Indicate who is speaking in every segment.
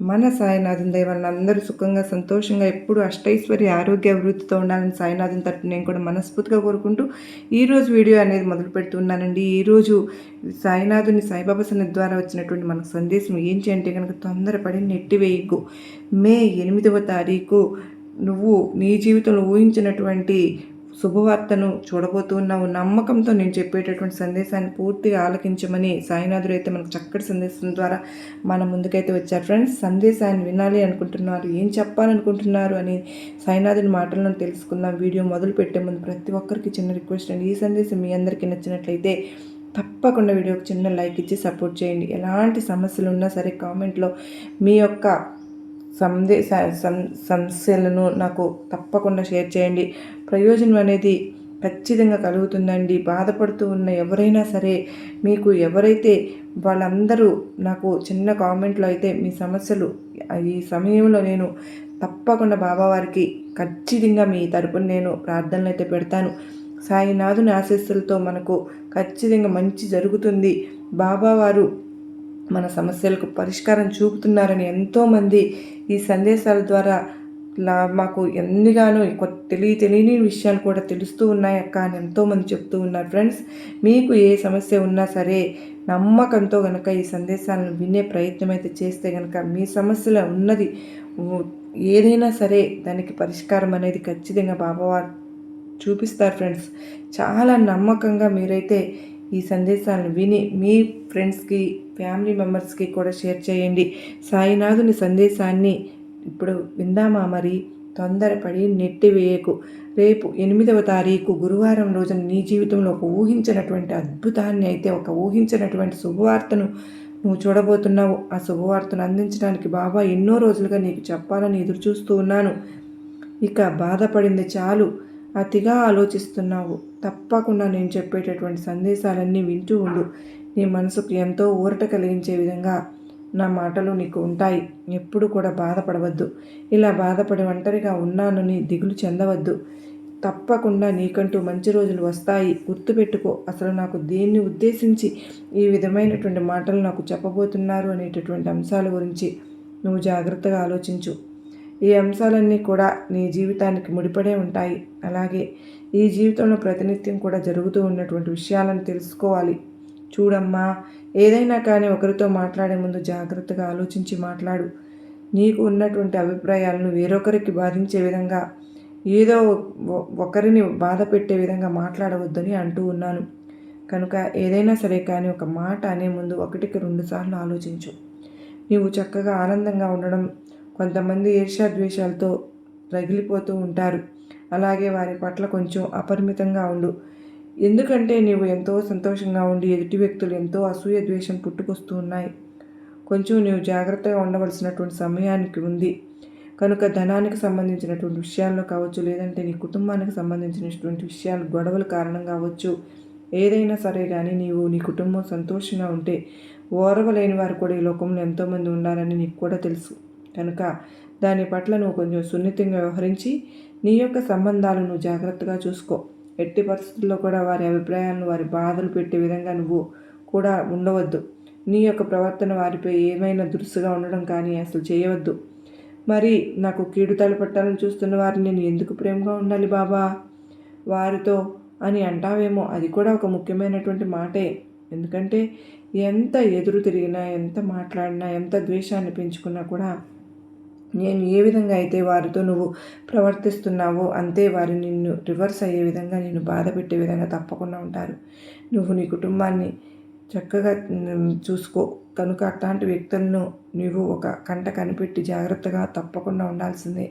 Speaker 1: మన సాయినాథన్ దయ అందరూ సుఖంగా సంతోషంగా ఎప్పుడు అష్టైశ్వర్య ఆరోగ్య అభివృద్ధితో ఉండాలని సాయినాథన్ తట్టు నేను కూడా మనస్ఫూర్తిగా కోరుకుంటూ ఈరోజు వీడియో అనేది మొదలు పెడుతున్నానండి. ఈరోజు సాయినాథుని సాయిబాబా సన్నిధి ద్వారా వచ్చినటువంటి మనకు సందేశం ఏంటి అంటే కనుక తొందరపడి నెట్టివేయకు మే ఎనిమిదవ తారీఖు నువ్వు నీ జీవితంలో ఊహించినటువంటి శుభవార్తను చూడబోతున్న నమ్మకంతో నేను చెప్పేటటువంటి సందేశాన్ని పూర్తిగా ఆలకించమని సాయినాథుడు అయితే మనకు చక్కటి సందేశం ద్వారా మన ముందుకైతే వచ్చారు. ఫ్రెండ్స్ సందేశాన్ని వినాలి అనుకుంటున్నారు ఏం చెప్పాలనుకుంటున్నారు అని సాయినాథుడి మాటలను తెలుసుకుందాం. వీడియో మొదలు పెట్టే ముందు ప్రతి ఒక్కరికి చిన్న రిక్వెస్ట్ అండి. ఈ సందేశం మీ అందరికీ నచ్చినట్లయితే తప్పకుండా వీడియోకి చిన్న లైక్ ఇచ్చి సపోర్ట్ చేయండి. ఎలాంటి సమస్యలు ఉన్నా సరే కామెంట్లో మీ యొక్క సందే సమస్యలను నాకు తప్పకుండా షేర్ చేయండి. ప్రయోజనం అనేది ఖచ్చితంగా కలుగుతుందండి. బాధపడుతూ ఉన్న ఎవరైనా సరే మీకు ఎవరైతే వాళ్ళందరూ నాకు చిన్న కామెంట్లో అయితే మీ సమస్యలు ఈ సమయంలో నేను తప్పకుండా బాబావారికి ఖచ్చితంగా మీ తరపున నేను ప్రార్థనలు అయితే పెడతాను. సాయినాథుని ఆశీస్సులతో మనకు ఖచ్చితంగా మంచి జరుగుతుంది. బాబావారు మన సమస్యలకు పరిష్కారం చూపుతున్నారని ఎంతోమంది ఈ సందేశాల ద్వారా లా మాకు ఎన్నిగానో తెలియ తెలియని విషయాలు కూడా తెలుస్తూ ఉన్నాయి అక్క అని ఎంతోమంది చెప్తూ ఉన్నారు. ఫ్రెండ్స్ మీకు ఏ సమస్య ఉన్నా సరే నమ్మకంతో కనుక ఈ సందేశాలను వినే ప్రయత్నం అయితే చేస్తే కనుక మీ సమస్యలో ఉన్నది ఏదైనా సరే దానికి పరిష్కారం అనేది ఖచ్చితంగా బాబావారు చూపిస్తారు. ఫ్రెండ్స్ చాలా నమ్మకంగా మీరైతే ఈ సందేశాలను విని మీ ఫ్రెండ్స్కి ఫ్యామిలీ మెంబర్స్కి కూడా షేర్ చేయండి. సాయినాథుని సందేశాన్ని ఇప్పుడు విందామా మరి? తొందరపడి నెట్టివేయకు రేపు ఎనిమిదవ తారీఖు గురువారం రోజున నీ జీవితంలో ఒక ఊహించినటువంటి అద్భుతాన్ని అయితే ఒక ఊహించినటువంటి శుభవార్తను నువ్వు చూడబోతున్నావు. ఆ శుభవార్తను అందించడానికి బాబా ఎన్నో రోజులుగా నీకు చెప్పాలని ఎదురు చూస్తూ ఉన్నాను. ఇక బాధపడింది చాలు. అతిగా ఆలోచిస్తున్నావు. తప్పకుండా నేను చెప్పేటటువంటి సందేశాలన్నీ వింటూ ఉండు. నీ మనసుకు ఎంతో ఊరట కలిగించే విధంగా నా మాటలు నీకు ఉంటాయి. ఎప్పుడు కూడా బాధపడవద్దు. ఇలా బాధపడి ఒంటరిగా ఉన్నానని దిగులు చెందవద్దు. తప్పకుండా నీకంటూ మంచి రోజులు వస్తాయి. గుర్తుపెట్టుకో అసలు నాకు దేన్ని ఉద్దేశించి ఈ విధమైనటువంటి మాటలు నాకు చెప్పబోతున్నారు అనేటటువంటి అంశాల గురించి నువ్వు జాగ్రత్తగా ఆలోచించు. ఈ అంశాలన్నీ కూడా నీ జీవితానికి ముడిపడే ఉంటాయి. అలాగే ఈ జీవితంలో ప్రతినిత్యం కూడా జరుగుతూ ఉన్నటువంటి విషయాలను తెలుసుకోవాలి. చూడమ్మా ఏదైనా కానీ ఒకరితో మాట్లాడే ముందు జాగ్రత్తగా ఆలోచించి మాట్లాడు. నీకు ఉన్నటువంటి అభిప్రాయాలను వేరొకరికి బాధించే విధంగా ఏదో ఒకరిని బాధ పెట్టే విధంగా మాట్లాడవద్దని అంటూ ఉన్నాను. కనుక ఏదైనా సరే కానీ ఒక మాట అనే ముందు ఒకటికి రెండు సార్లు ఆలోచించు. నీవు చక్కగా ఆనందంగా ఉండడం కొంతమంది ఈర్ష్యాద్వేషాలతో రగిలిపోతూ ఉంటారు. అలాగే వారి పట్ల కొంచెం అపరిమితంగా ఉండు. ఎందుకంటే నీవు ఎంతో సంతోషంగా ఉండి ఎదుటి వ్యక్తులు ఎంతో అసూయ ద్వేషం పుట్టుకొస్తూ ఉన్నాయి. కొంచెం నీవు జాగ్రత్తగా ఉండవలసినటువంటి సమయానికి ఉంది. కనుక ధనానికి సంబంధించినటువంటి విషయాల్లో కావచ్చు లేదంటే నీ కుటుంబానికి సంబంధించినటువంటి విషయాలు గొడవల కారణం కావచ్చు ఏదైనా సరే కానీ నీవు నీ కుటుంబం సంతోషంగా ఉంటే ఓరవలేని వారు కూడా ఈ లోకంలో ఎంతోమంది ఉన్నారని నీకు కూడా తెలుసు. కనుక దాని పట్ల నువ్వు కొంచెం సున్నితంగా వ్యవహరించి నీ యొక్క సంబంధాలను జాగ్రత్తగా చూసుకో. ఎట్టి పరిస్థితుల్లో కూడా వారి అభిప్రాయాలను వారి బాధలు పెట్టే విధంగా నువ్వు కూడా ఉండవద్దు. నీ యొక్క ప్రవర్తన వారిపై ఏమైనా దురుసుగా ఉండడం కానీ అసలు చేయవద్దు. మరి నాకు కీడు తలపెట్టాలని చూస్తున్న వారిని నేను ఎందుకు ప్రేమగా ఉండాలి బాబా? వారితో అని అంటావేమో అది కూడా ఒక ముఖ్యమైనటువంటి మాటే. ఎందుకంటే ఎంత ఎదురు తిరిగినా ఎంత మాట్లాడినా ఎంత ద్వేషాన్ని పెంచుకున్నా కూడా నేను ఏ విధంగా అయితే వారితో నువ్వు ప్రవర్తిస్తున్నావో అంతే వారి నిన్ను రివర్స్ అయ్యే విధంగా నేను బాధ పెట్టే విధంగా తప్పకుండా ఉంటారు. నువ్వు నీ కుటుంబాన్ని చక్కగా చూసుకో. కనుక అట్లాంటి వ్యక్తులను నువ్వు ఒక కంట కనిపెట్టి జాగ్రత్తగా తప్పకుండా ఉండాల్సిందే.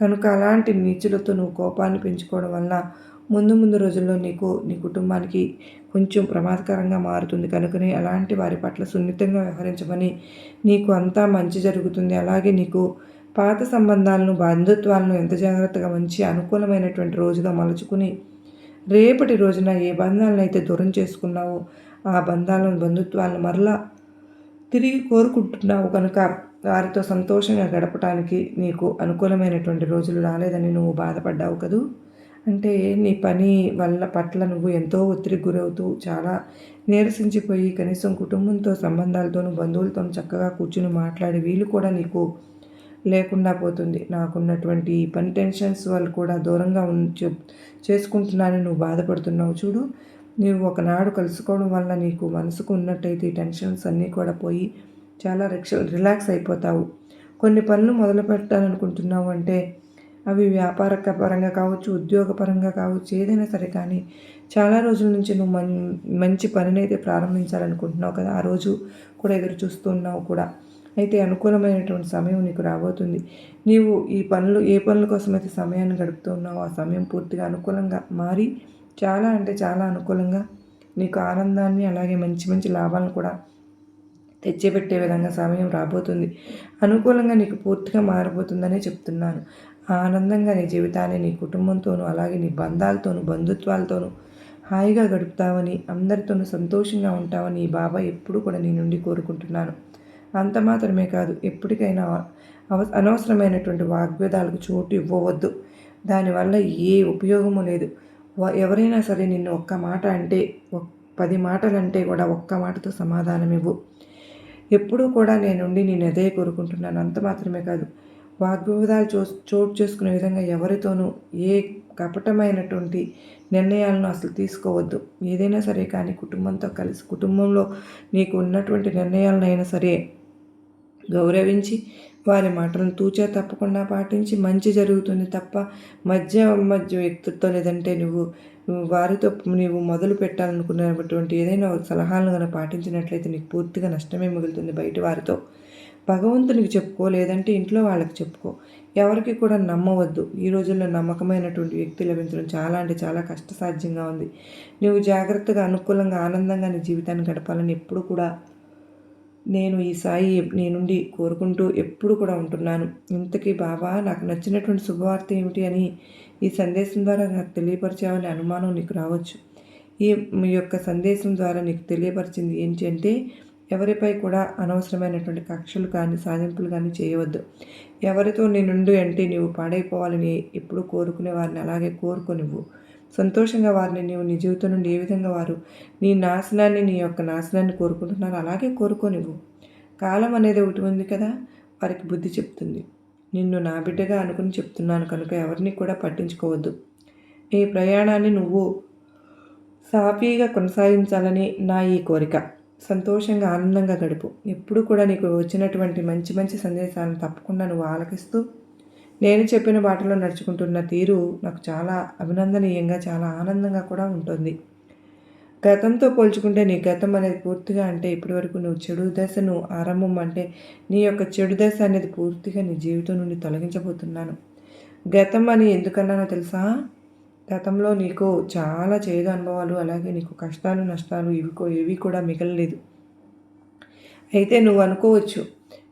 Speaker 1: కనుక అలాంటి నీచులతో నువ్వు కోపాన్ని పెంచుకోవడం వల్ల ముందు ముందు రోజుల్లో నీకు నీ కుటుంబానికి కొంచెం ప్రమాదకరంగా మారుతుంది. కనుకనే అలాంటి వారి పట్ల సున్నితంగా వ్యవహరించమని నీకు అంతా మంచి జరుగుతుంది. అలాగే నీకు పాత సంబంధాలను బంధుత్వాలను ఎంత జాగ్రత్తగా మంచి అనుకూలమైనటువంటి రోజుగా మలుచుకుని రేపటి రోజున ఏ బంధాలను అయితే దూరం చేసుకున్నావో ఆ బంధాలను బంధుత్వాలను మరలా తిరిగి కోరుకుంటున్నావు కనుక వారితో సంతోషంగా గడపటానికి నీకు అనుకూలమైనటువంటి రోజులు రాలేదని నువ్వు బాధపడ్డావు కదూ? అంటే నీ పని వల్ల పట్ల నువ్వు ఎంతో ఒత్తిడికి గురవుతూ చాలా నీరసించిపోయి కనీసం కుటుంబంతో సంబంధాలతోనూ బంధువులతో చక్కగా కూర్చుని మాట్లాడే వీలు కూడా నీకు లేకుండా పోతుంది. నాకున్నటువంటి ఈ పని టెన్షన్స్ వాళ్ళు కూడా దూరంగా ఉంచు చేసుకుంటున్నానని నువ్వు బాధపడుతున్నావు చూడు. నువ్వు ఒకనాడు కలుసుకోవడం వల్ల నీకు మనసుకు ఉన్నట్టయితే ఈ టెన్షన్స్ అన్నీ కూడా పోయి చాలా రిక్ష రిలాక్స్ అయిపోతావు. కొన్ని పనులు మొదలు పెట్టాలనుకుంటున్నావు అంటే అవి వ్యాపార పరంగా కావచ్చు ఉద్యోగపరంగా కావచ్చు ఏదైనా సరే కానీ చాలా రోజుల నుంచి నువ్వు మం మంచి పనిని అయితే ప్రారంభించాలనుకుంటున్నావు కదా. ఆ రోజు కూడా ఎదురు చూస్తున్నావు కూడా. అయితే అనుకూలమైనటువంటి సమయం నీకు రాబోతుంది. నీవు ఈ పనులు ఏ పనుల కోసం అయితే సమయాన్ని గడుపుతున్నావో ఆ సమయం పూర్తిగా అనుకూలంగా మారి చాలా అంటే చాలా అనుకూలంగా నీకు ఆనందాన్ని అలాగే మంచి మంచి లాభాలను కూడా తెచ్చిపెట్టే విధంగా సమయం రాబోతుంది. అనుకూలంగా నీకు పూర్తిగా మారిపోతుందనే చెప్తున్నాను. ఆనందంగా నీ జీవితాన్ని నీ కుటుంబంతోనూ అలాగే నీ బంధాలతోనూ బంధుత్వాలతోనూ హాయిగా గడుపుతావని అందరితోనూ సంతోషంగా ఉంటావని ఈ బాబా ఎప్పుడు కూడా నీ నుండి కోరుకుంటున్నాను. అంత మాత్రమే కాదు ఎప్పటికైనా అవ అనవసరమైనటువంటి వాగ్వేదాలకు చోటు ఇవ్వవద్దు. దానివల్ల ఏ ఉపయోగము లేదు. ఎవరైనా సరే నిన్ను ఒక్క మాట అంటే పది మాటలు అంటే కూడా ఒక్క మాటతో సమాధానం ఇవ్వు ఎప్పుడూ కూడా నేనుండి నేను అదే కోరుకుంటున్నాను. అంత మాత్రమే కాదు వాగ్వివాదాలు చో చోటు చేసుకునే విధంగా ఎవరితోనూ ఏ కపటమైనటువంటి నిర్ణయాలను అసలు తీసుకోవద్దు. ఏదైనా సరే కానీ కుటుంబంతో కలిసి కుటుంబంలో నీకు ఉన్నటువంటి నిర్ణయాలనైనా సరే గౌరవించి వారి మాటలను తూచా తప్పకుండా పాటించి మంచి జరుగుతుంది తప్ప మధ్య మధ్య వ్యక్తులతో లేదంటే నువ్వు నువ్వు వారితో నీవు మొదలు పెట్టాలనుకున్నటువంటి ఏదైనా సలహాలను కనుక పాటించినట్లయితే నీకు పూర్తిగా నష్టమే మిగులుతుంది బయట వారితో. భగవంతునికి చెప్పుకో లేదంటే ఇంట్లో వాళ్ళకి చెప్పుకో. ఎవరికి కూడా నమ్మవద్దు. ఈ రోజుల్లో నమ్మకమైనటువంటి వ్యక్తి లభించడం చాలా అంటే చాలా కష్టసాధ్యంగా ఉంది. నువ్వు జాగ్రత్తగా అనుకూలంగా ఆనందంగా నీ జీవితాన్ని గడపాలని ఎప్పుడు కూడా నేను ఈ సాయి నీ నుండి కోరుకుంటూ ఎప్పుడు కూడా ఉంటున్నాను. ఇంతకీ బాబా నాకు నచ్చినటువంటి శుభవార్త ఏమిటి అని ఈ సందేశం ద్వారా నాకు తెలియపరిచావని అనుమానం నీకు రావచ్చు. ఈ మీ యొక్క సందేశం ద్వారా నీకు తెలియపరిచింది ఏంటి అంటే ఎవరిపై కూడా అనవసరమైనటువంటి కక్షలు కానీ సాధింపులు కానీ చేయవద్దు. ఎవరితో నీ నుండి అంటే నీవు పాడైపోవాలని ఎప్పుడు కోరుకునే వారిని అలాగే కోరుకొనివ్వు. సంతోషంగా వారిని నీవు నీ జీవితం నుండి ఏ విధంగా వారు నీ నాశనాన్ని నీ యొక్క నాశనాన్ని కోరుకుంటున్నారు అలాగే కోరుకోనివ్వు. కాలం అనేది ఒకటి ఉంది కదా వారికి బుద్ధి చెప్తుంది. నిన్ను నా బిడ్డగా అనుకుని చెప్తున్నాను కనుక ఎవరిని కూడా పట్టించుకోవద్దు. ఈ ప్రయాణాన్ని నువ్వు సాఫీగా కొనసాగించాలని నా ఈ కోరిక. సంతోషంగా ఆనందంగా గడుపు. ఎప్పుడు కూడా నీకు వచ్చినటువంటి మంచి మంచి సందేశాలను తప్పకుండా నువ్వు ఆలకిస్తూ నేను చెప్పిన బాటలో నడుచుకుంటున్న తీరు నాకు చాలా అభినందనీయంగా చాలా ఆనందంగా కూడా ఉంటుంది. గతంతో పోల్చుకుంటే నీ గతం అనేది పూర్తిగా అంటే ఇప్పటివరకు నువ్వు చెడు దశను ఆరంభం అంటే నీ యొక్క చెడు దశ అనేది పూర్తిగా నీ జీవితం నుండి తొలగించబోతున్నాను. గతం అని ఎందుకన్నానో తెలుసా? గతంలో నీకు చాలా చేదు అనుభవాలు అలాగే నీకు కష్టాలు నష్టాలు ఇవి ఏవి కూడా మిగలలేదు. అయితే నువ్వు అనుకోవచ్చు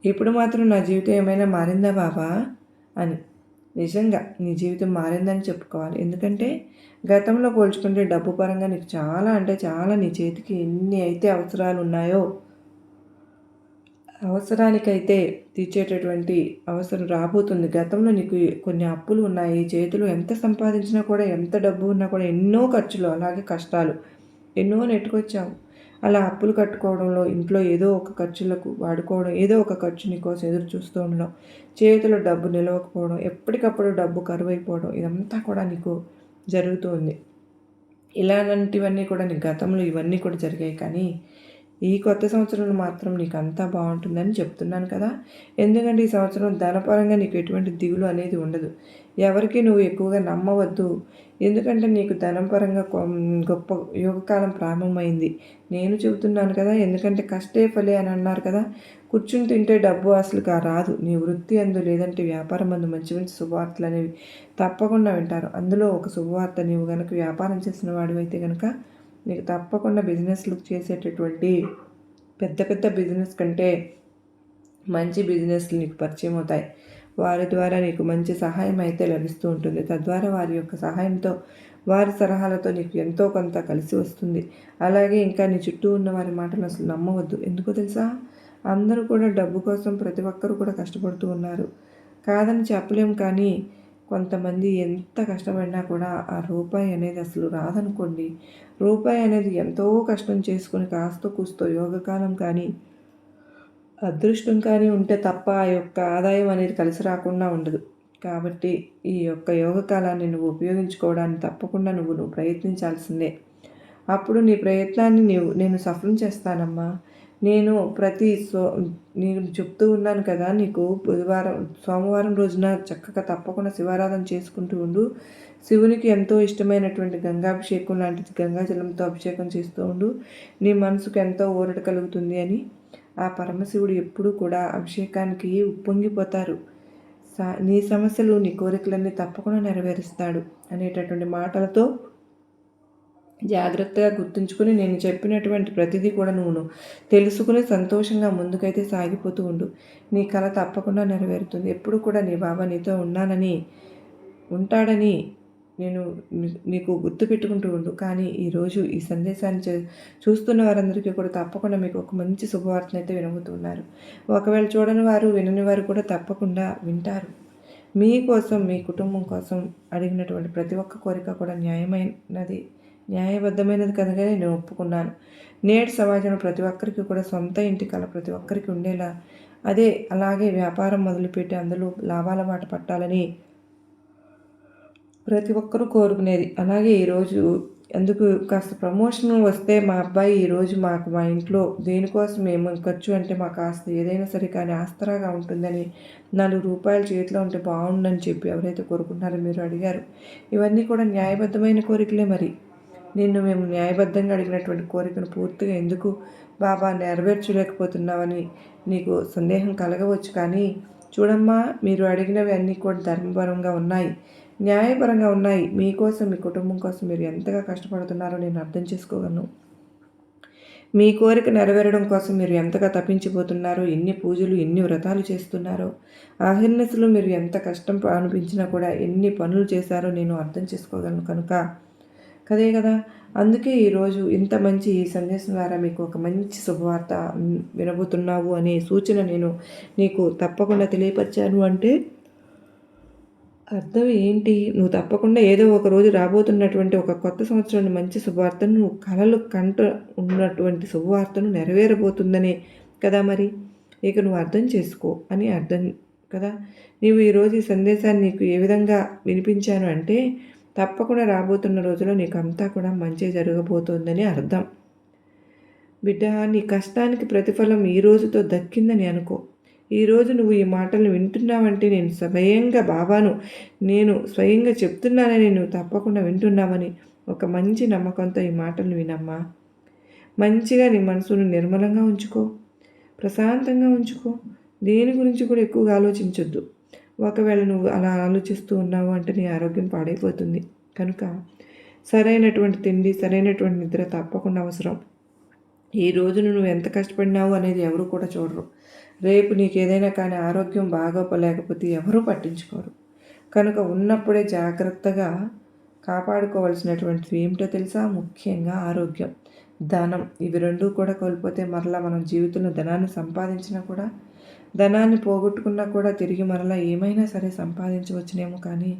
Speaker 1: ఇప్పుడు మాత్రం నా జీవితం ఏమైనా మారిందా బాబా అని. నిజంగా నీ జీవితం మారిందని చెప్పుకోవాలి. ఎందుకంటే గతంలో పోల్చుకుంటే డబ్బు పరంగా నీకు చాలా అంటే చాలా నీ చేతికి ఎన్ని అయితే అవసరాలు ఉన్నాయో అవసరానికైతే తీర్చేటటువంటి అవసరం రాబోతుంది. గతంలో నీకు కొన్ని అప్పులు ఉన్నాయి. చేతులు ఎంత సంపాదించినా కూడా ఎంత డబ్బు ఉన్నా కూడా ఎన్నో ఖర్చులు అలాగే కష్టాలు ఎన్నో నెట్టుకొచ్చావు. అలా అప్పులు కట్టుకోవడంలో ఇంట్లో ఏదో ఒక ఖర్చులకు వాడుకోవడం ఏదో ఒక ఖర్చు నీకోసం ఎదురు చూస్తూ ఉండడం చేతిలో డబ్బు నిలవకపోవడం ఎప్పటికప్పుడు డబ్బు కరువైపోవడం ఇదంతా కూడా నీకు జరుగుతుంది ఇలాంటివన్నీ కూడా నీ గతంలో ఇవన్నీ కూడా జరిగాయి. కానీ ఈ కొత్త సంవత్సరంలో మాత్రం నీకు అంతా బాగుంటుందని చెప్తున్నాను కదా. ఎందుకంటే ఈ సంవత్సరం ధనపరంగా నీకు ఎటువంటి దిగులు అనేది ఉండదు. ఎవరికి నువ్వు ఎక్కువగా నమ్మవద్దు. ఎందుకంటే నీకు ధనం పరంగా గొప్ప యోగకాలం ప్రారంభమైంది. నేను చెబుతున్నాను కదా ఎందుకంటే కష్టే ఫలే అని అన్నారు కదా. కూర్చుని తింటే డబ్బు అసలు రాదు. నీ వృత్తి అందు లేదంటే వ్యాపారం అందు మంచి మంచి శుభవార్తలు అనేవి తప్పకుండా వింటారు. అందులో ఒక శుభవార్త నీవు కనుక వ్యాపారం చేసిన వాడివైతే కనుక నీకు తప్పకుండా బిజినెస్లు చేసేటటువంటి పెద్ద పెద్ద బిజినెస్ కంటే మంచి బిజినెస్లు నీకు పరిచయం అవుతాయి. వారి ద్వారా నీకు మంచి సహాయం అయితే లభిస్తూ ఉంటుంది. తద్వారా వారి యొక్క సహాయంతో వారి సలహాలతో నీకు ఎంతో కొంత కలిసి వస్తుంది. అలాగే ఇంకా నీ చుట్టూ ఉన్న వారి మాటలు అసలు నమ్మవద్దు. ఎందుకో తెలుసా? అందరూ కూడా డబ్బు కోసం ప్రతి ఒక్కరూ కూడా కష్టపడుతూ ఉన్నారు. కాదని చెప్పలేం కానీ కొంతమంది ఎంత కష్టపడినా కూడా ఆ రూపాయి అనేది అసలు రాదనుకోండి. రూపాయి అనేది ఎంతో కష్టం చేసుకుని కాస్త కూస్తో యోగకాలం కానీ అదృష్టం కానీ ఉంటే తప్ప ఆ యొక్క ఆదాయం అనేది కలిసి రాకుండా ఉండదు. కాబట్టి ఈ యొక్క యోగకాలాన్ని నువ్వు ఉపయోగించుకోవడానికి తప్పకుండా నువ్వు నువ్వు ప్రయత్నించాల్సిందే. అప్పుడు నీ ప్రయత్నాన్ని నీవు నేను సఫలం చేస్తానమ్మా. నేను ప్రతి సో నేను చెప్తూ ఉన్నాను కదా నీకు బుధవారం సోమవారం రోజున చక్కగా తప్పకుండా శివారాధన చేసుకుంటూ ఉండు. శివునికి ఎంతో ఇష్టమైనటువంటి గంగాభిషేకం లాంటిది గంగాజలంతో అభిషేకం చేస్తూ ఉండు. నీ మనసుకు ఎంతో ఊరట కలుగుతుంది అని ఆ పరమశివుడు ఎప్పుడూ కూడా అభిషేకానికి ఉప్పొంగిపోతారు. నీ సమస్యలు నీ కోరికలన్నీ తప్పకుండా నెరవేరుస్తాడు అనేటటువంటి మాటలతో జాగ్రత్తగా గుర్తుంచుకుని నేను చెప్పినటువంటి ప్రతిదీ కూడా నువ్వు తెలుసుకుని సంతోషంగా ముందుకైతే సాగిపోతూ ఉండు. నీ కళ తప్పకుండా నెరవేరుతుంది. ఎప్పుడు కూడా నీ బాబా నీతో ఉన్నానని ఉంటాడని నేను నీకు గుర్తు పెట్టుకుంటూ ఉండు. కానీ ఈరోజు ఈ సందేశాన్ని చూస్తున్న వారందరికీ కూడా తప్పకుండా మీకు ఒక మంచి శుభవార్తను అయితే వినబోతున్నారు ఒకవేళ చూడని వారు వినని వారు కూడా తప్పకుండా వింటారు. మీకోసం మీ కుటుంబం కోసం అడిగినటువంటి ప్రతి ఒక్క కోరిక కూడా న్యాయమైనది. న్యాయబద్ధమైనది కనుక నేను ఒప్పుకున్నాను. నేటి సమాజంలో ప్రతి ఒక్కరికి కూడా సొంత ఇంటి కల ప్రతి ఒక్కరికి ఉండేలా అదే అలాగే వ్యాపారం మొదలుపెట్టి అందులో లాభాల మాట పట్టాలని ప్రతి ఒక్కరూ కోరుకునేది. అలాగే ఈరోజు అందుకు కాస్త ప్రమోషన్ వస్తే మా అబ్బాయి ఈరోజు మాకు మా ఇంట్లో దేనికోసం ఏమో ఖర్చు అంటే మాకు కాస్త ఏదైనా సరే కానీ ఆస్తరాగా ఉంటుందని నాలుగు రూపాయలు చేతిలో ఉంటే బాగుండని చెప్పి ఎవరైతే కోరుకుంటున్నారో మీరు అడిగారు. ఇవన్నీ కూడా న్యాయబద్ధమైన కోరికలే మరి. నిన్ను మేము న్యాయబద్ధంగా అడిగినటువంటి కోరికను పూర్తిగా ఎందుకు బాబా నెరవేర్చలేకపోతున్నావని నీకు సందేహం కలగవచ్చు కానీ చూడమ్మా మీరు అడిగినవి అన్నీ కూడా ధర్మపరంగా ఉన్నాయి. న్యాయపరంగా ఉన్నాయి. మీకోసం మీ కుటుంబం కోసం మీరు ఎంతగా కష్టపడుతున్నారో నేను అర్థం చేసుకోగలను. మీ కోరిక నెరవేరడం కోసం మీరు ఎంతగా తప్పించిపోతున్నారో ఎన్ని పూజలు ఎన్ని వ్రతాలు చేస్తున్నారో ఆహిర్నసులు మీరు ఎంత కష్టం అనిపించినా కూడా ఎన్ని పనులు చేశారో నేను అర్థం చేసుకోగలను కనుక కదే కదా? అందుకే ఈరోజు ఇంత మంచి ఈ సందేశం ద్వారా మీకు ఒక మంచి శుభవార్త వినబోతున్నావు అనే సూచన నేను నీకు తప్పకుండా తెలియపరిచాను అంటే అర్థం ఏంటి? నువ్వు తప్పకుండా ఏదో ఒక రోజు రాబోతున్నటువంటి ఒక కొత్త సంవత్సరాన్ని మంచి శుభవార్తను నువ్వు కలలు కంట ఉన్నటువంటి శుభవార్తను నెరవేరబోతుందనే కదా మరి? ఇక నువ్వు అర్థం చేసుకో అని అర్థం కదా? నీవు ఈరోజు ఈ సందేశాన్ని నీకు ఏ విధంగా వినిపించాను అంటే తప్పకుండా రాబోతున్న రోజులో నీకు అంతా కూడా మంచి జరగబోతోందని అర్థం. బిడ్డ నీ కష్టానికి ప్రతిఫలం ఈ రోజుతో దక్కిందని అనుకో. ఈరోజు నువ్వు ఈ మాటలు వింటున్నావంటే నేను స్వయంగా బాబాను నేను స్వయంగా చెప్తున్నానని నువ్వు తప్పకుండా వింటున్నావని ఒక మంచి నమ్మకంతో ఈ మాటలు వినమ్మా. మంచిగా నీ మనసును నిర్మలంగా ఉంచుకో ప్రశాంతంగా ఉంచుకో. దేని గురించి కూడా ఎక్కువగా ఆలోచించొద్దు. ఒకవేళ నువ్వు అలా ఆలోచిస్తూ ఉన్నావు అంటే నీ ఆరోగ్యం పాడైపోతుంది. కనుక సరైనటువంటి తిండి సరైనటువంటి నిద్ర తప్పకుండా అవసరం. ఈ రోజును నువ్వు ఎంత కష్టపడినావు అనేది ఎవరు కూడా చూడరు. రేపు నీకు ఏదైనా కానీ ఆరోగ్యం బాగోపలేకపోతే ఎవరూ పట్టించుకోరు. కనుక ఉన్నప్పుడే జాగ్రత్తగా కాపాడుకోవాల్సినటువంటివి ఏమిటో తెలుసా? ముఖ్యంగా ఆరోగ్యం. ధనం. ఇవి రెండూ కూడా కోల్పోతే మరలా మనం జీవితంలో ధనాన్ని సంపాదించినా కూడా ధనాన్ని పోగొట్టుకున్నా కూడా తిరిగి మరలా ఏమైనా సరే సంపాదించవచ్చునేమో కానీ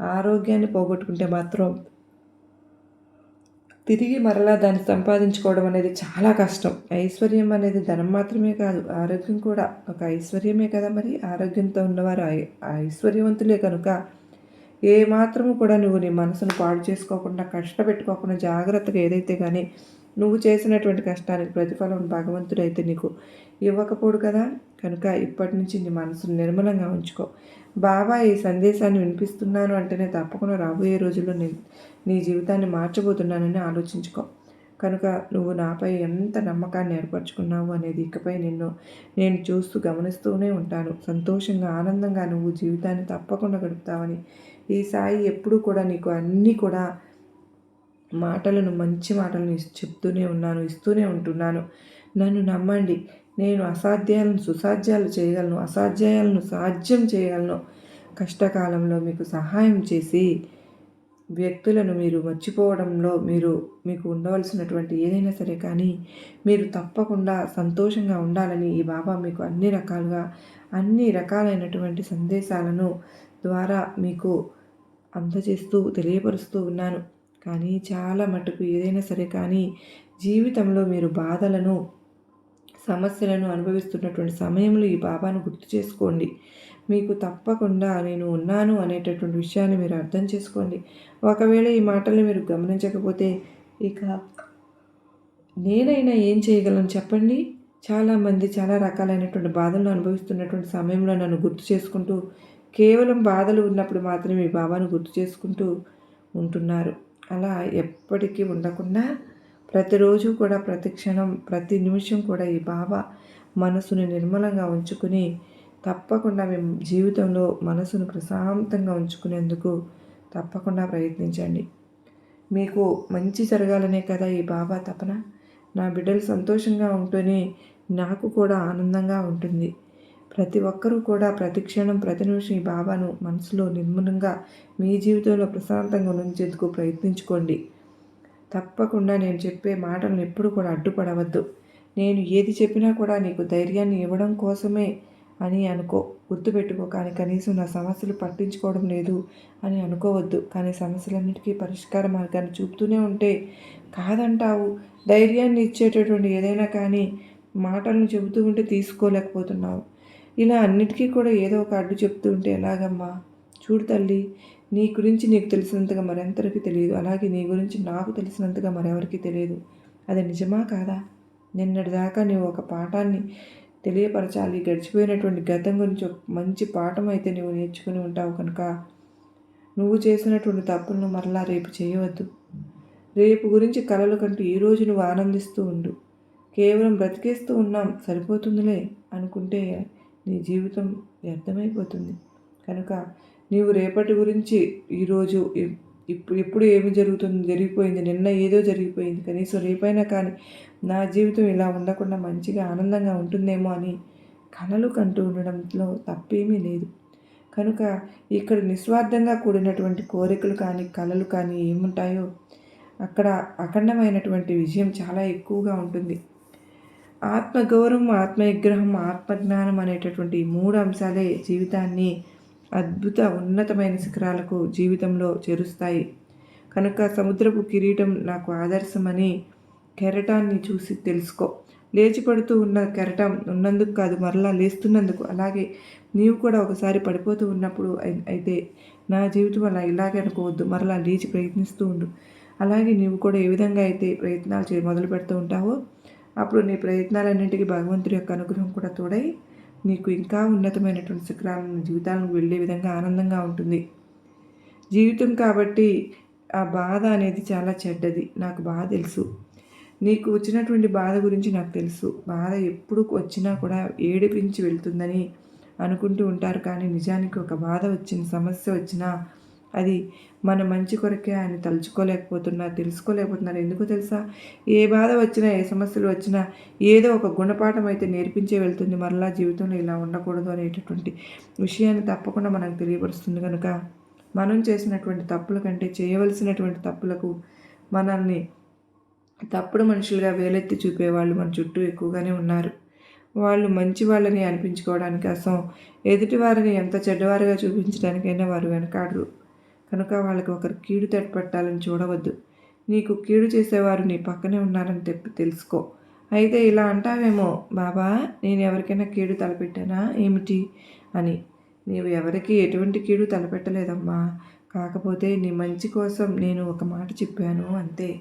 Speaker 1: ఆరోగ్యాన్ని పోగొట్టుకుంటే మాత్రం తిరిగి మరలా దాన్ని సంపాదించుకోవడం అనేది చాలా కష్టం. ఐశ్వర్యం అనేది ధనం మాత్రమే కాదు ఆరోగ్యం కూడా. ఒక ఐశ్వర్యమే కదా మరి? ఆరోగ్యంతో ఉన్నవారు ఐశ్వర్యవంతులే కనుక ఏ మాత్రము కూడా నువ్వు నీ మనసును పాడు చేసుకోకుండా కష్టపెట్టుకోకుండా జాగ్రత్తగా ఏదైతే కానీ నువ్వు చేసినటువంటి కష్టానికి ప్రతిఫలం భగవంతుడైతే నీకు ఇవ్వకపోడు కదా. కనుక ఇప్పటి నుంచి నీ మనసును నిర్మలంగా ఉంచుకో. బాబా ఈ సందేశాన్ని వినిపిస్తున్నాను అంటేనే తప్పకుండా రాబోయే రోజుల్లో నేను నీ జీవితాన్ని మార్చబోతున్నానని ఆలోచించుకో. కనుక నువ్వు నాపై ఎంత నమ్మకాన్ని ఏర్పరచుకున్నావు అనేది ఇకపై నిన్ను నేను చూస్తూ గమనిస్తూనే ఉంటాను. సంతోషంగా ఆనందంగా నువ్వు జీవితాన్ని తప్పకుండా గడుపుతావని ఈ సాయి ఎప్పుడూ కూడా నీకు అన్నీ కూడా మాటలను మంచి మాటలను చెప్తూనే ఉన్నాను ఇస్తూనే ఉంటున్నాను. నన్ను నమ్మండి. నేను అసాధ్యాలను సుసాధ్యాలు చేయగలను అసాధ్యాలను సాధ్యం చేయగలను. కష్టకాలంలో మీకు సహాయం చేసి వ్యక్తులను మీరు మర్చిపోవడంలో మీరు మీకు ఉండవలసినటువంటి ఏదైనా సరే కానీ మీరు తప్పకుండా సంతోషంగా ఉండాలని ఈ బాబా మీకు అన్ని రకాలుగా అన్ని రకాలైనటువంటి సందేశాలను ద్వారా మీకు అందజేస్తూ తెలియపరుస్తూ ఉన్నాను. కానీ చాలా మటుకు ఏదైనా సరే కానీ జీవితంలో మీరు బాధలను సమస్యలను అనుభవిస్తున్నటువంటి సమయంలో ఈ బాబాను గుర్తు చేసుకోండి. మీకు తప్పకుండా నేను ఉన్నాను అనేటటువంటి విషయాన్ని మీరు అర్థం చేసుకోండి. ఒకవేళ ఈ మాటల్ని మీరు గమనించకపోతే ఇక నేనైనా ఏం చేయగలను చెప్పండి? చాలామంది చాలా రకాలైనటువంటి బాధలను అనుభవిస్తున్నటువంటి సమయంలో నన్ను గుర్తు చేసుకుంటూ కేవలం బాధలు ఉన్నప్పుడు మాత్రమే ఈ బాబాను గుర్తు చేసుకుంటూ ఉంటున్నారు. అలా ఎప్పటికీ ఉండకుండా ప్రతిరోజు కూడా ప్రతి క్షణం ప్రతి నిమిషం కూడా ఈ బాబా మనసుని నిర్మలంగా ఉంచుకుని తప్పకుండా మేము జీవితంలో మనసును ప్రశాంతంగా ఉంచుకునేందుకు తప్పకుండా ప్రయత్నించండి. మీకు మంచి జరగాలనే కదా ఈ బాబా తపన? నా బిడ్డలు సంతోషంగా ఉంటూనే నాకు కూడా ఆనందంగా ఉంటుంది. ప్రతి ఒక్కరూ కూడా ప్రతి క్షణం ప్రతి నిమిషం ఈ బాబాను మనసులో నిర్మలంగా మీ జీవితంలో ప్రశాంతంగా ఉంచేందుకు ప్రయత్నించుకోండి. తప్పకుండా నేను చెప్పే మాటలను ఎప్పుడు కూడా అడ్డుపడవద్దు. నేను ఏది చెప్పినా కూడా నీకు ధైర్యాన్ని ఇవ్వడం కోసమే అని అనుకో గుర్తుపెట్టుకో. కానీ కనీసం నా సమస్యలు పట్టించుకోవడం లేదు అని అనుకోవద్దు. కానీ సమస్యలన్నిటికీ పరిష్కార మార్గాన్ని చూపుతూనే ఉంటే కాదంటావు. ధైర్యాన్ని ఇచ్చేటటువంటి ఏదైనా కానీ మాటలను చెబుతూ ఉంటే తీసుకోలేకపోతున్నావు. ఇలా అన్నిటికీ కూడా ఏదో ఒక అడ్డు చెప్తూ ఉంటే ఎలాగమ్మా? చూడు తల్లి నీ గురించి నీకు తెలిసినంతగా మరెంతరికి తెలియదు. అలాగే నీ గురించి నాకు తెలిసినంతగా మరెవరికి తెలియదు. అది నిజమా కాదా? నిన్నటిదాకా నీవు ఒక పాఠాన్ని తెలియపరచాలి. గడిచిపోయినటువంటి గతం గురించి మంచి పాఠం అయితే నువ్వు నేర్చుకుని ఉంటావు కనుక నువ్వు చేసినటువంటి తప్పులను మరలా రేపు చేయవద్దు. రేపు గురించి కలలు కంటూ ఈరోజు నువ్వు ఆనందిస్తూ ఉండు. కేవలం బ్రతికేస్తూ ఉన్నాం సరిపోతుందిలే అనుకుంటే నీ జీవితం వ్యర్థమైపోతుంది. కనుక నీవు రేపటి గురించి ఈరోజు ఇప్పుడు ఎప్పుడు ఏమి జరుగుతుంది జరిగిపోయింది నిన్న ఏదో జరిగిపోయింది కనీసం రేపైనా కానీ నా జీవితం ఇలా ఉండకుండా మంచిగా ఆనందంగా ఉంటుందేమో అని కలలు కంటూ ఉండడంలో తప్పేమీ లేదు. కనుక ఇక్కడ నిస్వార్థంగా కూడినటువంటి కోరికలు కానీ కళలు కానీ ఏముంటాయో అక్కడ అఖండమైనటువంటి విజయం చాలా ఎక్కువగా ఉంటుంది. ఆత్మగౌరవం ఆత్మవిగ్రహం ఆత్మజ్ఞానం అనేటటువంటి మూడు అంశాలే జీవితాన్ని అద్భుత ఉన్నతమైన శిఖరాలకు జీవితంలో చేరుస్తాయి. కనుక సముద్రపు కిరీటం నాకు ఆదర్శమని కెరటాన్ని చూసి తెలుసుకో. లేచి పడుతూ ఉన్న కెరటం ఉన్నందుకు కాదు మరలా లేస్తున్నందుకు. అలాగే నీవు కూడా ఒకసారి పడిపోతూ ఉన్నప్పుడు అయితే నా జీవితం అలా ఇలాగే అనుకోవద్దు. మరలా లేచి ప్రయత్నిస్తూ ఉండు. అలాగే నీవు కూడా ఏ విధంగా అయితే ప్రయత్నాలు చే మొదలు పెడుతూ ఉంటావో అప్పుడు నీ ప్రయత్నాలన్నింటికి భగవంతుడి యొక్క అనుగ్రహం కూడా తోడై నీకు ఇంకా ఉన్నతమైనటువంటి శిఖరాలను జీవితాలను వెళ్ళే విధంగా ఆనందంగా ఉంటుంది. జీవితం కాబట్టి ఆ బాధ అనేది చాలా చెడ్డది. నాకు బాగా తెలుసు. నీకు వచ్చినటువంటి బాధ గురించి నాకు తెలుసు. బాధ ఎప్పుడు వచ్చినా కూడా ఏడిపించి వెళ్తుందని అనుకుంటూ ఉంటారు. కానీ నిజానికి ఒక బాధ వచ్చిన సమస్య వచ్చినా అది మన మంచి కొరకే ఆయన తలుచుకోలేకపోతున్నారు తెలుసుకోలేకపోతున్నారు. ఎందుకు తెలుసా? ఏ బాధ వచ్చినా ఏ సమస్యలు వచ్చినా ఏదో ఒక గుణపాఠం అయితే నేర్పించే వెళ్తుంది. మరలా జీవితంలో ఇలా ఉండకూడదు అనేటటువంటి విషయాన్ని తప్పకుండా మనకు తెలియపరుస్తుంది కనుక మనం చేసినటువంటి తప్పుల కంటే చేయవలసినటువంటి తప్పులకు మనల్ని తప్పుడు మనుషులుగా వేలెత్తి చూపేవాళ్ళు మన చుట్టూ ఎక్కువగానే ఉన్నారు. వాళ్ళు మంచి వాళ్ళని అనిపించుకోవడానికి కోసం ఎదుటివారిని ఎంత చెడ్డవారుగా చూపించడానికైనా వారు వెనకాడరు. కనుక వాళ్ళకి ఒకరు కీడు తట్టుపట్టాలని చూడవద్దు. నీకు కీడు చేసేవారు నీ పక్కనే ఉన్నారని తెప్పి తెలుసుకో. అయితే ఇలా అంటావేమో బాబా నేను ఎవరికైనా కీడు తలపెట్టానా? ఏమిటి? అని. నీవు ఎవరికి ఎటువంటి కీడు తలపెట్టలేదమ్మా. కాకపోతే నీ మంచి కోసం నేను ఒక మాట చెప్పాను అంతే.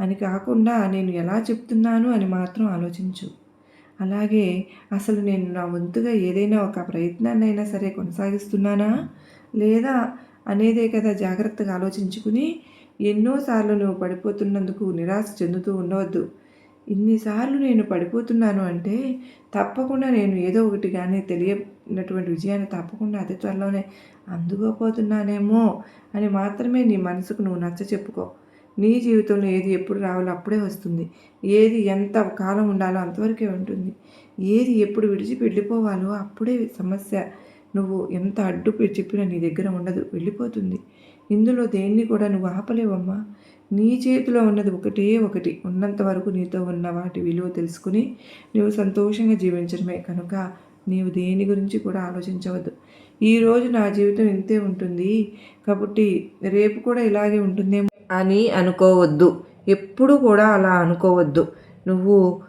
Speaker 1: అని కాకుండా నేను ఎలా చెప్తున్నాను అని మాత్రం ఆలోచించు. అలాగే అసలు నేను నా వంతుగా ఏదైనా ఒక ప్రయత్నాన్నైనా సరే కొనసాగిస్తున్నానా? లేదా అనేదే కదా జాగ్రత్తగా ఆలోచించుకుని ఎన్నోసార్లు నువ్వు పడిపోతున్నందుకు నిరాశ చెందుతూ ఉండవద్దు. ఇన్నిసార్లు నేను పడిపోతున్నాను అంటే తప్పకుండా నేను ఏదో ఒకటి కానీ తెలియనటువంటి విజయాన్ని తప్పకుండా అతి త్వరలోనే అందుకోపోతున్నానేమో అని మాత్రమే నీ మనసుకు నువ్వు నచ్చ చెప్పుకో. నీ జీవితంలో ఏది ఎప్పుడు రావాలో అప్పుడే వస్తుంది. ఏది ఎంత కాలం ఉండాలో అంతవరకే ఉంటుంది. ఏది ఎప్పుడు విడిచి వెళ్ళిపోవాలో అప్పుడే సమస్య నువ్వు ఎంత అడ్డు చెప్పినా నీ దగ్గర ఉండదు వెళ్ళిపోతుంది. ఇందులో దేన్ని కూడా నువ్వు ఆపలేవమ్మా. నీ చేతిలో ఉన్నది ఒకటే ఒకటి. ఉన్నంత వరకు నీతో ఉన్న వాటి విలువ తెలుసుకుని నువ్వు సంతోషంగా జీవించడమే. కనుక నీవు దేని గురించి కూడా ఆలోచించవద్దు. ఈరోజు నా జీవితం ఇంతే ఉంటుంది. కాబట్టి రేపు కూడా ఇలాగే ఉంటుందేమో అని అనుకోవద్దు. ఎప్పుడు కూడా అలా అనుకోవద్దు. నువ్వు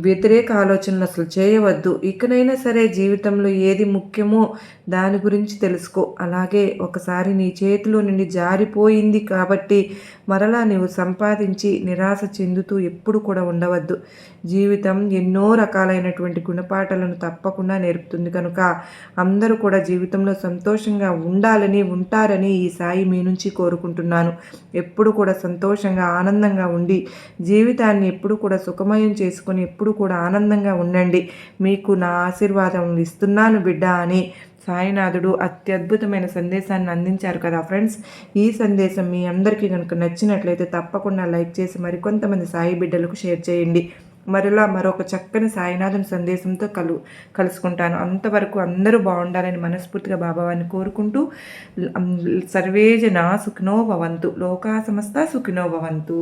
Speaker 1: వ్యతిరేక ఆలోచనలు అసలు చేయవద్దు. ఇకనైనా సరే జీవితంలో ఏది ముఖ్యమో దాని గురించి తెలుసుకో. అలాగే ఒకసారి నీ చేతిలో నుండి జారిపోయింది కాబట్టి మరలా నీవు సంపాదించి నిరాశ చెందుతూ ఎప్పుడు కూడా ఉండవద్దు. జీవితం ఎన్నో రకాలైనటువంటి గుణపాఠాలను తప్పకుండా నేర్పుతుంది కనుక అందరూ కూడా జీవితంలో సంతోషంగా ఉండాలని ఉంటారని ఈ సాయి మీ నుంచి కోరుకుంటున్నాను. ఎప్పుడు కూడా సంతోషంగా ఆనందంగా ఉండి జీవితాన్ని ఎప్పుడు కూడా సుఖమయం చేసుకొని ఎప్పుడు కూడా ఆనందంగా ఉండండి. మీకు నా ఆశీర్వాదం ఇస్తున్నాను బిడ్డ అని సాయినాథుడు అత్యద్భుతమైన సందేశాన్ని అందించారు కదా ఫ్రెండ్స్. ఈ సందేశం మీ అందరికీ కనుక నచ్చినట్లయితే తప్పకుండా లైక్ చేసి మరికొంతమంది సాయి బిడ్డలకు షేర్ చేయండి. మరలా మరొక చక్కని సాయినాథుని సందేశంతో కలు కలుసుకుంటాను. అంతవరకు అందరూ బాగుండాలని మనస్ఫూర్తిగా బాబావాన్ని కోరుకుంటూ సర్వేజన సుఖినో భవంతు. లోకా సమస్త సుఖినో భవంతు.